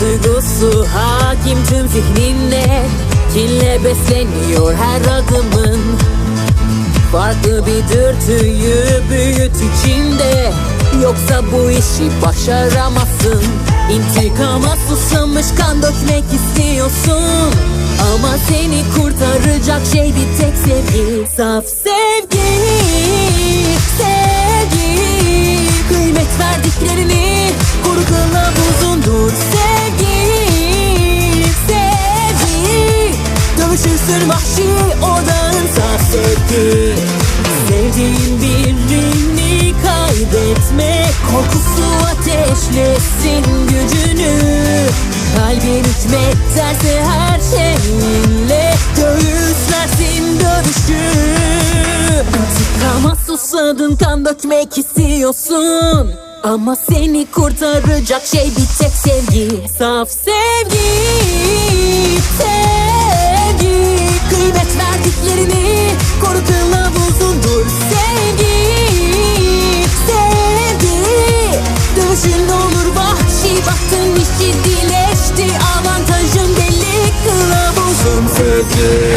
duygusu hakim tüm zihninde. Kinle besleniyor her adımın. Farklı bir dürtüyü büyüt içinde. Yoksa bu işi başaramazsın. İntikama susamış kan dökmek istiyorsun. Ama seni kurtaracak şey bir tek sevgi. Saf sevgi Dövüşürsün vahşi odağın saf sevgi Sevdiğin birini kaybetme. Korkusu ateşlesin gücünü. Kalbin hükmederse her şeyinle. Göğüslersin dövüşü. İntikama susadın kan dökmek istiyorsun. Ama seni kurtaracak şey bir tek sevgi. Saf sevgi unforgiving